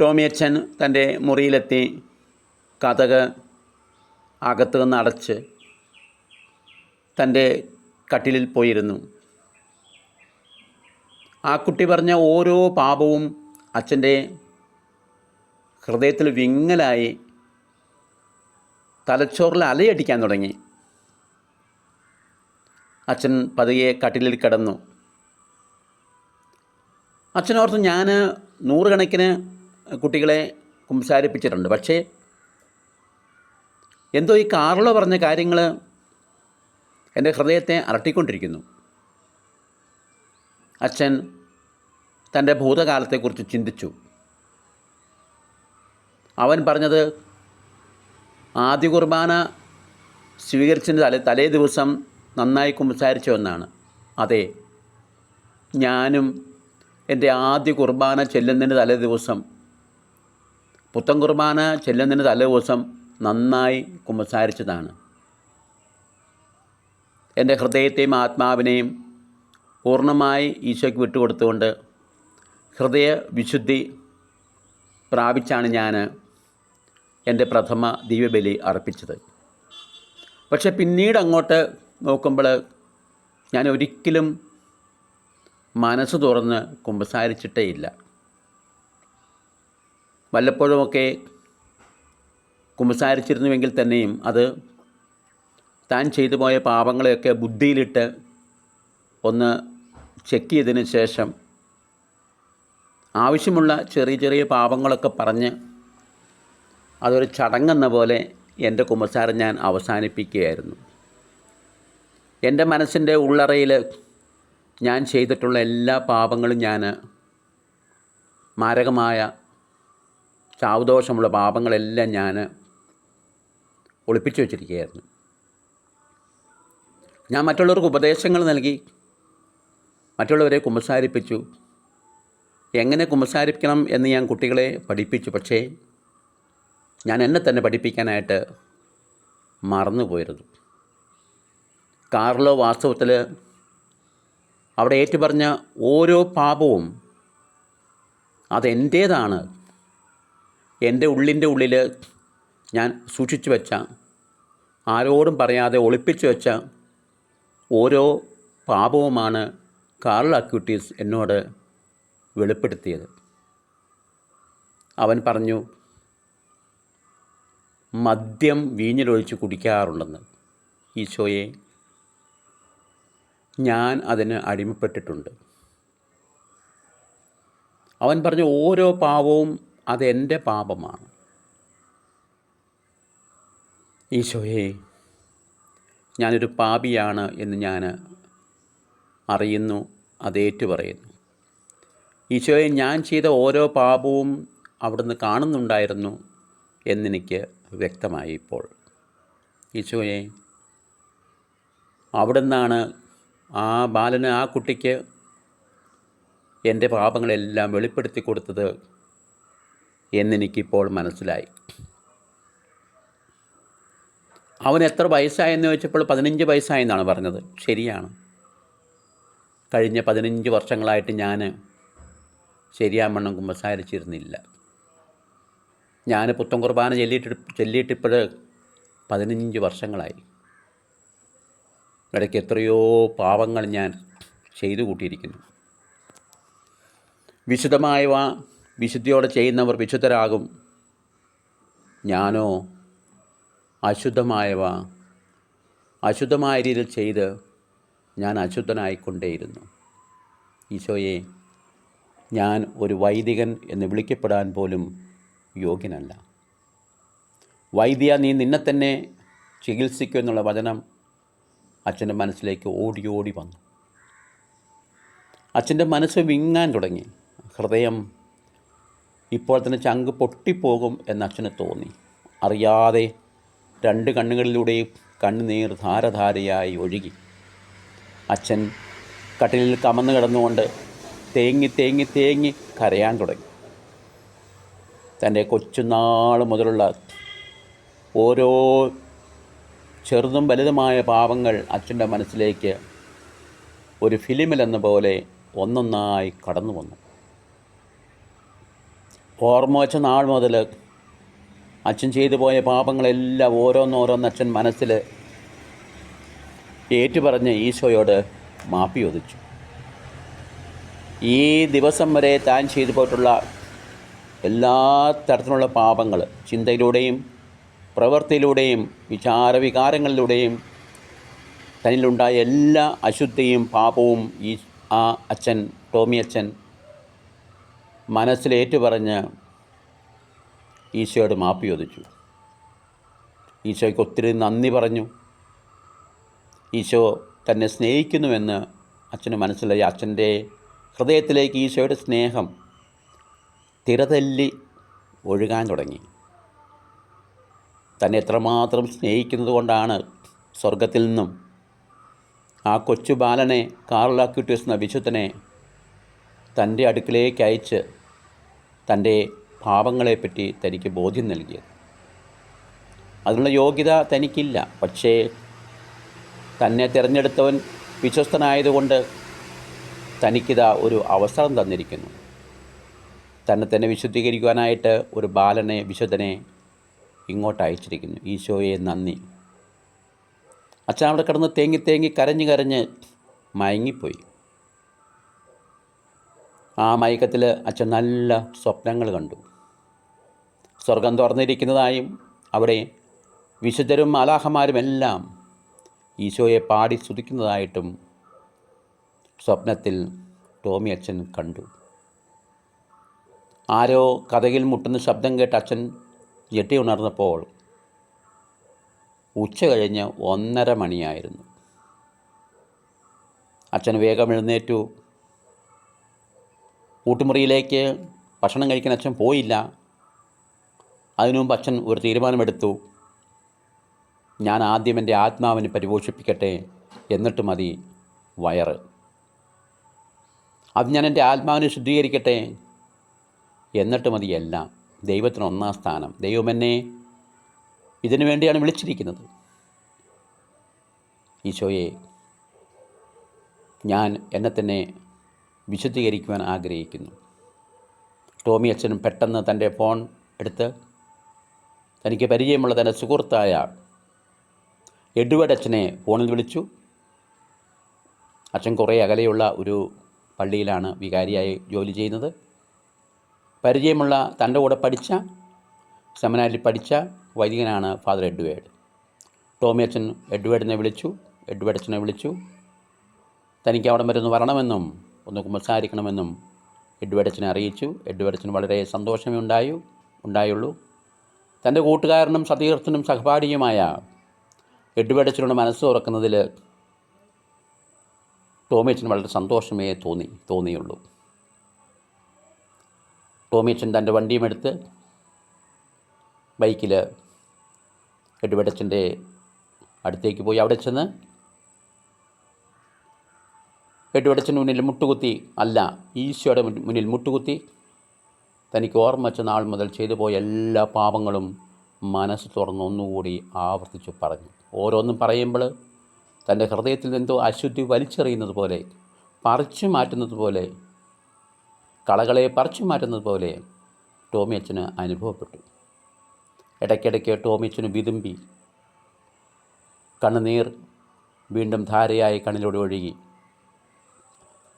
ടോമിയച്ചൻ തന്റെ മുറിയിലെത്തി കഥക് അകത്ത് നിന്ന് അടച്ച് തന്റെ കട്ടിലിൽ പോയിരുന്നു. ആ കുട്ടി പറഞ്ഞ ഓരോ പാപവും അച്ഛന്റെ ഹൃദയത്തിൽ വിങ്ങലായി തലച്ചോറിൽ അലയടിക്കാൻ തുടങ്ങി. അച്ഛൻ പതിയെ കട്ടിലിൽ കിടന്നു. അച്ഛനോർത്ത് ഞാൻ നൂറുകണക്കിന് കുട്ടികളെ കുംസാരിപ്പിച്ചിട്ടുണ്ട് പക്ഷേ എന്തോ ഈ കാർലോ പറഞ്ഞ കാര്യങ്ങൾ എന്റെ ഹൃദയത്തെ അലട്ടിക്കൊണ്ടിരിക്കുന്നു. അച്ഛൻ തന്റെ ഭൂതകാലത്തെക്കുറിച്ച് ചിന്തിച്ചു. അവൻ പറഞ്ഞത് ആദ്യ കുർബാന സ്വീകരിച്ചതിന്റെ തലേ തലേ ദിവസം നന്നായി കുമ്പസാരിച്ചു എന്നാണ്. അതെ ഞാനും എന്റെ ആദ്യ കുർബാന ചെല്ലുന്നതിന് തലേ ദിവസം പുത്തൻ കുർബാന ചെല്ലുന്നതിന് തലേ ദിവസം നന്നായി കുമ്പസാരിച്ചതാണ്. എന്റെ ഹൃദയത്തെയും ആത്മാവിനെയും പൂർണമായി ഈശോയ്ക്ക് വിട്ടുകൊടുത്തുകൊണ്ട് ഹൃദയ വിശുദ്ധി പ്രാപിച്ചാണ് ഞാൻ എന്റെ പ്രഥമ ദിവ്യബലി അർപ്പിച്ചത്. പക്ഷെ പിന്നീട് അങ്ങോട്ട് നോക്കുമ്പോൾ ഞാൻ ഒരിക്കലും മനസ്സ് തുറന്ന് കുമ്പസാരിച്ചിട്ടേ ഇല്ല വല്ലപ്പോഴുമൊക്കെ കുമ്പസാരിച്ചിരുന്നുവെങ്കിൽ തന്നെയും അത് താൻ ചെയ്തു പോയ പാപങ്ങളെയൊക്കെ ബുദ്ധിയിലിട്ട് ഒന്ന് ചെക്ക് ചെയ്തതിന് ശേഷം ആവശ്യമുള്ള ചെറിയ ചെറിയ പാപങ്ങളൊക്കെ പറഞ്ഞ് അതൊരു ചടങ്ങെന്ന പോലെ എന്റെ കുമ്പസാരം ഞാൻ അവസാനിപ്പിക്കുകയായിരുന്നു. എന്റെ മനസ്സിന്റെ ഉള്ളറയിൽ ഞാൻ ചെയ്തിട്ടുള്ള എല്ലാ പാപങ്ങളും ഞാൻ മാരകമായ ചാവുദോഷമുള്ള പാപങ്ങളെല്ലാം ഞാൻ ഒളിപ്പിച്ചു വച്ചിരിക്കുകയായിരുന്നു. ഞാൻ മറ്റുള്ളവർക്ക് ഉപദേശങ്ങൾ നൽകി മറ്റുള്ളവരെ കുമ്പസാരിപ്പിച്ചു. എങ്ങനെ കുമ്പസാരിക്കണം എന്ന് ഞാൻ കുട്ടികളെ പഠിപ്പിച്ചു. പക്ഷേ ഞാൻ എന്നെ തന്നെ പഠിപ്പിക്കാനായിട്ട് മറന്നുപോയിരുന്നു. കാർലോ വാസ്തവത്തിൽ അവിടെ ഏറ്റുപറഞ്ഞ ഓരോ പാപവും അതെന്റേതാണ് എന്റെ ഉള്ളിന്റെ ഉള്ളിൽ ഞാൻ സൂക്ഷിച്ചു വെച്ച ആരോടും പറയാതെ ഒളിപ്പിച്ചു വെച്ച ഓരോ പാപവുമാണ് കാർൽ അക്യൂട്ടീസ് എന്നോട് വെളിപ്പെടുത്തിയത്. അവൻ പറഞ്ഞു മദ്യം വീഞ്ഞിലൊഴിച്ച് കുടിക്കാറുണ്ടെന്ന്. ഈശോയെ ഞാൻ അതിന് അടിമപ്പെട്ടിട്ടുണ്ട്. അവൻ പറഞ്ഞ ഓരോ പാപവും അതെന്റെ പാപമാണ്. ഈശോയെ ഞാനൊരു പാപിയാണ് എന്ന് ഞാൻ അറിയുന്നു അതേറ്റു പറയുന്നു ഈശോയെ ഞാൻ ചെയ്ത ഓരോ പാപവും അവിടുന്ന് കാണുന്നുണ്ടായിരുന്നു എന്നെനിക്ക് വ്യക്തമായി ഇപ്പോൾ. ഈശോയെ അവിടുന്നാണ് ആ ബാലന് ആ കുട്ടിക്ക് എന്റെ പാപങ്ങളെല്ലാം വെളിപ്പെടുത്തി കൊടുത്തത് എന്നെനിക്കിപ്പോൾ മനസ്സിലായി. അവൻ എത്ര വയസ്സായെന്ന് ചോദിച്ചപ്പോൾ പതിനഞ്ച് വയസ്സായെന്നാണ് പറഞ്ഞത്. ശരിയാണ്. കഴിഞ്ഞ പതിനഞ്ച് വർഷങ്ങളായിട്ട് ഞാൻ ശരിയാമണ്ണം കുമ്പസാരിച്ചിരുന്നില്ല. ഞാൻ പുത്തൻ കുർബാന ചൊല്ലിയിട്ട് ചൊല്ലിയിട്ടിപ്പോൾ പതിനഞ്ച് വർഷങ്ങളായി. ഇടയ്ക്ക് എത്രയോ പാവങ്ങൾ ഞാൻ ചെയ്തു കൂട്ടിയിരിക്കുന്നു വിശുദ്ധമായവ വിശുദ്ധിയോടെ ചെയ്യുന്നവർ വിശുദ്ധരാകും. ഞാനോ അശുദ്ധമായവ അശുദ്ധമായ രീതിയിൽ ചെയ്ത് ഞാൻ അശുദ്ധനായിക്കൊണ്ടേയിരുന്നു. ഈശോയെ ഞാൻ ഒരു വൈദികൻ എന്ന് വിളിക്കപ്പെടാൻ പോലും യോഗ്യനല്ല. വൈദ്യ നീ നിന്നെ തന്നെ ചികിത്സിക്കും എന്നുള്ള വചനം അച്ഛന്റെ മനസ്സിലേക്ക് ഓടി ഓടി വന്നു. അച്ഛന്റെ മനസ്സ് വിങ്ങാൻ തുടങ്ങി. ഹൃദയം ഇപ്പോൾ തന്നെ ചങ്ക് പൊട്ടിപ്പോകും എന്ന് അച്ഛന് തോന്നി. അറിയാതെ രണ്ട് കണ്ണുകളിലൂടെയും കണ്ണുനീർ ധാരധാരയായി ഒഴുകി. അച്ഛൻ കട്ടിലിൽ കമന്ന് കിടന്നുകൊണ്ട് തേങ്ങി തേങ്ങി തേങ്ങി കരയാൻ തുടങ്ങി. തന്റെ കൊച്ചുനാൾ മുതലുള്ള ഓരോ ചെറുതും വലുതുമായ പാപങ്ങൾ അച്ഛന്റെ മനസ്സിലേക്ക് ഒരു ഫിലിമിലെന്ന പോലെ ഒന്നൊന്നായി കടന്നു വന്നു. ഓർമ്മ വെച്ച നാൾ മുതൽ അച്ഛൻ ചെയ്തു പോയ പാപങ്ങളെല്ലാം ഓരോന്നോരോന്ന് അച്ഛൻ മനസ്സിൽ ഏറ്റുപറഞ്ഞ് ഈശോയോട് മാപ്പി ഒതിച്ചു ഈ ദിവസം വരെ താൻ ചെയ്തു പോയിട്ടുള്ള എല്ലാ തരത്തിലുള്ള പാപങ്ങൾ ചിന്തയിലൂടെയും പ്രവൃത്തിയിലൂടെയും വിചാരവികാരങ്ങളിലൂടെയും തന്നിലുണ്ടായ എല്ലാ അശുദ്ധിയും പാപവും ഈ ആ അച്ഛൻ ടോമി അച്ഛൻ മനസ്സിലേറ്റു പറഞ്ഞ് ഈശോയോട് മാപ്പ് ചോദിച്ചു. ഈശോയ്ക്ക് ഒത്തിരി നന്ദി പറഞ്ഞു. ഈശോ തന്നെ സ്നേഹിക്കുന്നുവെന്ന് അച്ഛന് മനസ്സിലായി. അച്ഛന്റെ ഹൃദയത്തിലേക്ക് ഈശോയുടെ സ്നേഹം തിരതല്ലി ഒഴുകാൻ തുടങ്ങി. തന്നെ എത്രമാത്രം സ്നേഹിക്കുന്നത് കൊണ്ടാണ് സ്വർഗത്തിൽ നിന്നും ആ കൊച്ചു ബാലനെ കാർലാക്യൂട്ടിയസ് എന്ന വിശുദ്ധനെ തന്റെ അടുക്കിലേക്ക് അയച്ച് തന്റെ പാപങ്ങളെപ്പറ്റി തനിക്ക് ബോധ്യം നൽകിയത്. അതിനുള്ള യോഗ്യത തനിക്കില്ല. പക്ഷേ തന്നെ തിരഞ്ഞെടുത്തവൻ വിശ്വസ്തനായതുകൊണ്ട് തനിക്കിതാ ഒരു അവസരം തന്നിരിക്കുന്നു. തന്നെ തന്നെ വിശുദ്ധീകരിക്കുവാനായിട്ട് ഒരു ബാലനെ വിശുദ്ധനെ ഇങ്ങോട്ട് അയച്ചിരിക്കുന്നു. ഈശോയെ നന്ദി. അച്ഛൻ അവിടെ കിടന്ന് തേങ്ങി തേങ്ങി കരഞ്ഞ് കരഞ്ഞ് മയങ്ങിപ്പോയി. ആ മയക്കത്തിൽ അച്ഛൻ നല്ല സ്വപ്നങ്ങൾ കണ്ടു. സ്വർഗം തുറന്നിരിക്കുന്നതായും അവിടെ വിശുദ്ധരും മാലാഹമാരുമെല്ലാം ഈശോയെ പാടി സ്തുതിക്കുന്നതായിട്ടും സ്വപ്നത്തിൽ ടോമി അച്ഛൻ കണ്ടു. ആരോ കഥകിൽ മുട്ടുന്ന ശബ്ദം കേട്ട് അച്ഛൻ ഞെട്ടി ഉണർന്നപ്പോൾ ഉച്ച കഴിഞ്ഞ് ഒന്നര മണിയായിരുന്നു. അച്ഛൻ വേഗം എഴുന്നേറ്റു. ഊട്ടുമുറിയിലേക്ക് ഭക്ഷണം കഴിക്കാൻ അച്ഛൻ പോയില്ല. അതിനു മുമ്പ് അച്ഛൻ ഒരു തീരുമാനമെടുത്തു. ഞാൻ ആദ്യം എന്റെ ആത്മാവിനെ പരിപോഷിപ്പിക്കട്ടെ എന്നിട്ട് മതി വയറ്. അത് ഞാൻ എന്റെ ആത്മാവിനെ ശുദ്ധീകരിക്കട്ടെ എന്നിട്ട് മതി എല്ലാം. ദൈവത്തിന് ഒന്നാം സ്ഥാനം. ദൈവം എന്നെ ഇതിനു വേണ്ടിയാണ് വിളിച്ചിരിക്കുന്നത്. ഈശോയെ ഞാൻ എന്നെ തന്നെ വിശുദ്ധീകരിക്കുവാൻ ആഗ്രഹിക്കുന്നു. ടോമി അച്ഛനും പെട്ടെന്ന് തന്റെ ഫോൺ എടുത്ത് തനിക്ക് പരിചയമുള്ള തന്റെ സുഹൃത്തായ എഡ്വേർഡ് അച്ഛനെ ഫോണിൽ വിളിച്ചു. അച്ഛൻ കുറേ അകലെയുള്ള ഒരു പള്ളിയിലാണ് വികാരിയായി ജോലി ചെയ്യുന്നത്. പരിചയമുള്ള തന്റെ കൂടെ പഠിച്ച സെമിനാരിൽ പഠിച്ച വൈദികനാണ് ഫാദർ എഡ്വേർഡ്. ടോമി അച്ഛൻ എഡ്വേർഡിനെ വിളിച്ചു എഡ്വേർഡ് അച്ഛനെ വിളിച്ചു. തനിക്ക് അവിടം വരെ ഒന്ന് വരണമെന്നും ഒന്ന് കുമ്പസാരിക്കണമെന്നും എഡ്വേഡച്ചനെ അറിയിച്ചു. എഡ്വേർഡ് വളരെ സന്തോഷമേ ഉണ്ടായു ഉണ്ടായുള്ളൂ. തന്റെ കൂട്ടുകാരനും സതീർത്ഥനും സഹപാഠിയുമായ എഡ്വേർഡ് അച്ഛനോട് മനസ്സ് തുറക്കുന്നതിൽ ടോമിച്ചന് വളരെ സന്തോഷമേ തോന്നി തോന്നിയുള്ളൂ. ടോമിയച്ചൻ തന്റെ വണ്ടിയും എടുത്ത് ബൈക്കിൽ എഡ്വേഡച്ചന്റെ അടുത്തേക്ക് പോയി. അവിടെ ചെന്ന് അച്ഛന് മുന്നിൽ മുട്ടുകുത്തി അല്ല ഈശോയുടെ മുന്നിൽ മുട്ടുകുത്തി. തനിക്ക് ഓർമ്മ വെച്ച നാൾ മുതൽ ചെയ്തു പോയ എല്ലാ പാപങ്ങളും മനസ്സ് തുറന്ന് ഒന്നുകൂടി ആവർത്തിച്ച് പറഞ്ഞു. ഓരോന്നും പറയുമ്പോൾ തന്റെ ഹൃദയത്തിൽ എന്തോ അശുദ്ധി വലിച്ചെറിയുന്നത് പോലെ പറിച്ചു മാറ്റുന്നത് പോലെ കളകളെ പറിച്ചു മാറ്റുന്നത് പോലെ ടോമി അച്ഛന് അനുഭവപ്പെട്ടു. ഇടയ്ക്കിടയ്ക്ക് ടോമി അച്ഛന് വിതുമ്പി കണ്ണുനീർ വീണ്ടും ധാരയായി കണ്ണിലൂടെ ഒഴുകി.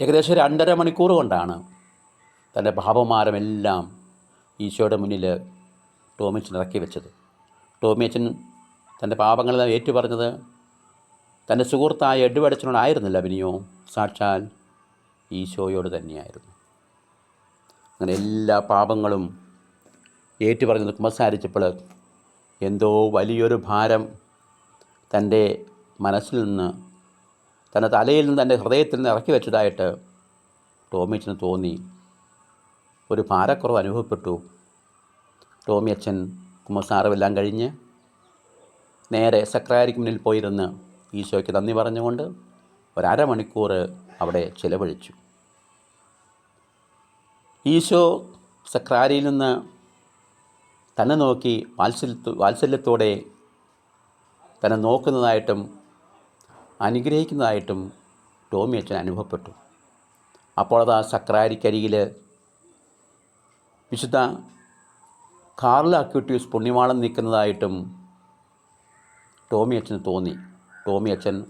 ഏകദേശം രണ്ടര മണിക്കൂർ കൊണ്ടാണ് തന്റെ ഭാവമാരമെല്ലാം ഈശോയുടെ മുന്നിൽ ടോമിച്ചൻ ഇറക്കി വെച്ചത്. ടോമിയച്ചൻ തന്റെ പാപങ്ങളെല്ലാം ഏറ്റുപറഞ്ഞത് തന്റെ സുഹൃത്തായ എഡ്വടച്ചനോടായിരുന്നില്ല അഭിനയോ? സാക്ഷാൽ ഈശോയോട് തന്നെയായിരുന്നു. അങ്ങനെ എല്ലാ പാപങ്ങളും ഏറ്റുപറഞ്ഞത് കുമ്പസാരിച്ചപ്പോൾ എന്തോ വലിയൊരു ഭാരം തന്റെ മനസ്സിൽ നിന്ന് തന്റെ തലയിൽ നിന്ന് തന്റെ ഹൃദയത്തിൽ നിന്ന് ഇറക്കി വെച്ചതായിട്ട് ടോമിച്ചന് തോന്നി. ഒരു ഭാരക്കുറവ് അനുഭവപ്പെട്ടു. ടോമി അച്ഛൻ കുമ്മസാറുമെല്ലാം കഴിഞ്ഞ് നേരെ സക്രാരിക്ക് മുന്നിൽ പോയിരുന്ന് ഈശോയ്ക്ക് നന്ദി പറഞ്ഞുകൊണ്ട് ഒരമണിക്കൂർ അവിടെ ചിലവഴിച്ചു. ഈശോ സക്രാരിയിൽ നിന്ന് തന്നെ നോക്കി വാത്സല്യ വാത്സല്യത്തോടെ തന്നെ നോക്കുന്നതായിട്ടും അനുഗ്രഹിക്കുന്നതായിട്ടും ടോമി അച്ഛൻ അനുഭവപ്പെട്ടു. അപ്പോൾ അത് ആ സക്രാരിക്കരികിൽ വിശുദ്ധ കാർല അക്യൂട്ടീവ്സ് പുണ്യമാളം നിൽക്കുന്നതായിട്ടും ടോമി അച്ഛന് തോന്നി. ടോമി അച്ഛൻ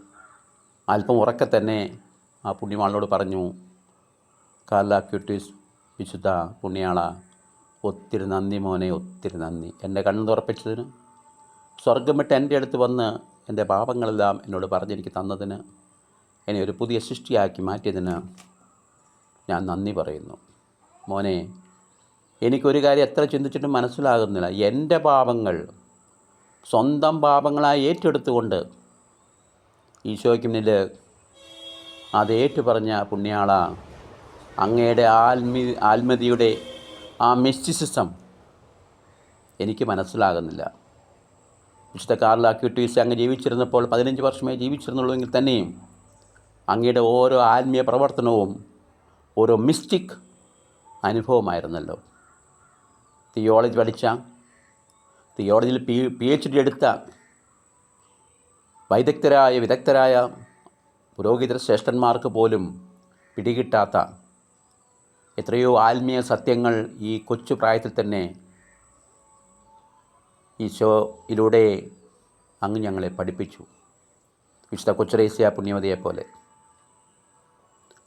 അല്പം ഉറക്കെ തന്നെ ആ പുണ്യമാളിനോട് പറഞ്ഞു കാർല അക്യൂട്ടീവ്സ് വിശുദ്ധ പുണ്യാള ഒത്തിരി നന്ദി മോനെ ഒത്തിരി നന്ദി. എന്റെ കണ്ണ് തുറപ്പിച്ചതിന് സ്വർഗം എന്റെ അടുത്ത് വന്ന് എന്റെ പാപങ്ങളെല്ലാം എന്നോട് പറഞ്ഞെനിക്ക് തന്നതിന് എന്നെ ഒരു പുതിയ സൃഷ്ടിയാക്കി മാറ്റിയതിന് ഞാൻ നന്ദി പറയുന്നു. മോനെ എനിക്കൊരു കാര്യം എത്ര ചിന്തിച്ചിട്ടും മനസ്സിലാകുന്നില്ല. എന്റെ പാപങ്ങൾ സ്വന്തം പാപങ്ങളായി ഏറ്റെടുത്തുകൊണ്ട് ഈശോയ്ക്ക് മുന്നിൽ അത് ഏറ്റു പറഞ്ഞ പുണ്യാള അങ്ങയുടെ ആത്മീ ആത്മതിയുടെ ആ മിസ്റ്റിസിസം എനിക്ക് മനസ്സിലാകുന്നില്ല. വിശുദ്ധ കാർല ക്യൂട്ടീസ് അങ്ങ് ജീവിച്ചിരുന്നപ്പോൾ പതിനഞ്ച് വർഷമേ ജീവിച്ചിരുന്നുള്ളൂവെങ്കിൽ തന്നെയും അങ്ങയുടെ ഓരോ ആത്മീയ പ്രവർത്തനവും ഓരോ മിസ്റ്റിക് അനുഭവമായിരുന്നല്ലോ. തിയോളജി പഠിച്ച തിയോളജിയിൽ പി പി എച്ച് ഡി എടുത്ത വൈദഗ്ധരായ വിദഗ്ധരായ പുരോഹിത ശ്രേഷ്ഠന്മാർക്ക് പോലും പിടികിട്ടാത്ത എത്രയോ ആത്മീയ സത്യങ്ങൾ ഈ കൊച്ചു പ്രായത്തിൽ തന്നെ ഈശോയിലൂടെ അങ്ങ് ഞങ്ങളെ പഠിപ്പിച്ചു. വിശുദ്ധ കൊച്ചുരേസ്യ പുണ്യവതിയെ പോലെ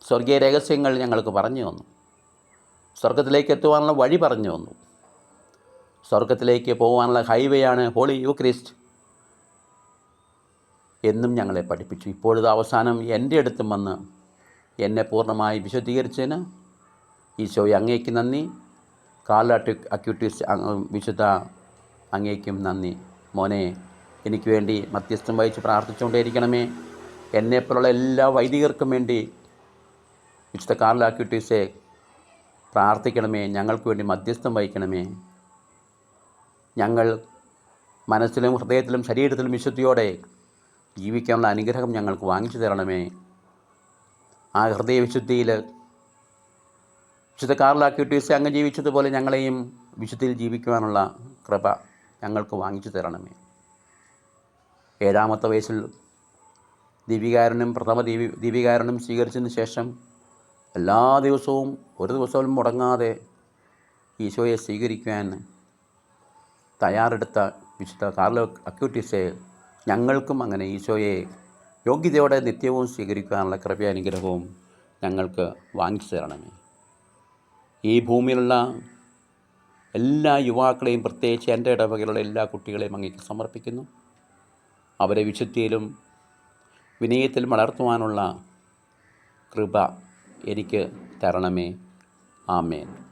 സ്വർഗീയ രഹസ്യങ്ങൾ ഞങ്ങൾക്ക് പറഞ്ഞു തന്നു. സ്വർഗത്തിലേക്ക് എത്തുവാനുള്ള വഴി പറഞ്ഞു തന്നു. സ്വർഗത്തിലേക്ക് പോകാനുള്ള ഹൈവേയാണ് ഹോളി യു ക്രിസ്റ്റ് എന്നും ഞങ്ങളെ പഠിപ്പിച്ചു. ഇപ്പോഴത് അവസാനം എന്റെ അടുത്തും വന്ന് എന്നെ പൂർണമായി വിശദീകരിച്ചതിന് ഈശോയെ അങ്ങേക്ക് നന്ദി. കാർല അക്യൂട്ടീസ് വിശുദ്ധ അങ്ങേക്കും നന്ദി. മോനെ എനിക്ക് വേണ്ടി മധ്യസ്ഥം വഹിച്ച് പ്രാർത്ഥിച്ചുകൊണ്ടേയിരിക്കണമേ. എന്നെപ്പോലുള്ള എല്ലാ വൈദികർക്കും വേണ്ടി വിശുദ്ധ കാർലാക്യൂട്ടീസെ പ്രാർത്ഥിക്കണമേ. ഞങ്ങൾക്ക് വേണ്ടി മധ്യസ്ഥം വഹിക്കണമേ. ഞങ്ങൾ മനസ്സിലും ഹൃദയത്തിലും ശരീരത്തിലും വിശുദ്ധിയോടെ ജീവിക്കാനുള്ള അനുഗ്രഹം ഞങ്ങൾക്ക് വാങ്ങിച്ചു തരണമേ. ആ ഹൃദയവിശുദ്ധിയിൽ വിശുദ്ധ കാർലാക്യൂട്ടീസെ അങ്ങ് ജീവിച്ചതുപോലെ ഞങ്ങളെയും വിശുദ്ധിയിൽ ജീവിക്കുവാനുള്ള കൃപ ഞങ്ങൾക്ക് വാങ്ങിച്ചു തരണമേ. ഏഴാമത്തെ വയസ്സിൽ ദീപികാരനും പ്രഥമ ദീപി ദീപികാരനും സ്വീകരിച്ചതിന് ശേഷം എല്ലാ ദിവസവും ഒരു ദിവസവും മുടങ്ങാതെ ഈശോയെ സ്വീകരിക്കുവാൻ തയ്യാറെടുത്ത വിശുദ്ധ കാർലോ അക്യൂട്ടീസെ ഞങ്ങൾക്കും അങ്ങനെ ഈശോയെ യോഗ്യതയോടെ നിത്യവും സ്വീകരിക്കാനുള്ള കൃപയാനുഗ്രഹവും ഞങ്ങൾക്ക് വാങ്ങിച്ചു തരണമേ. ഈ ഭൂമിയിലുള്ള എല്ലാ യുവാക്കളെയും പ്രത്യേകിച്ച് എന്റെ ഇടവകയിലുള്ള എല്ലാ കുട്ടികളെയും അങ്ങേക്ക് സമർപ്പിക്കുന്നു. അവരെ വിശുദ്ധിയിലും വിനയത്തിലും വളർത്തുവാനുള്ള കൃപ എനിക്ക് തരണമേ. ആമേൻ.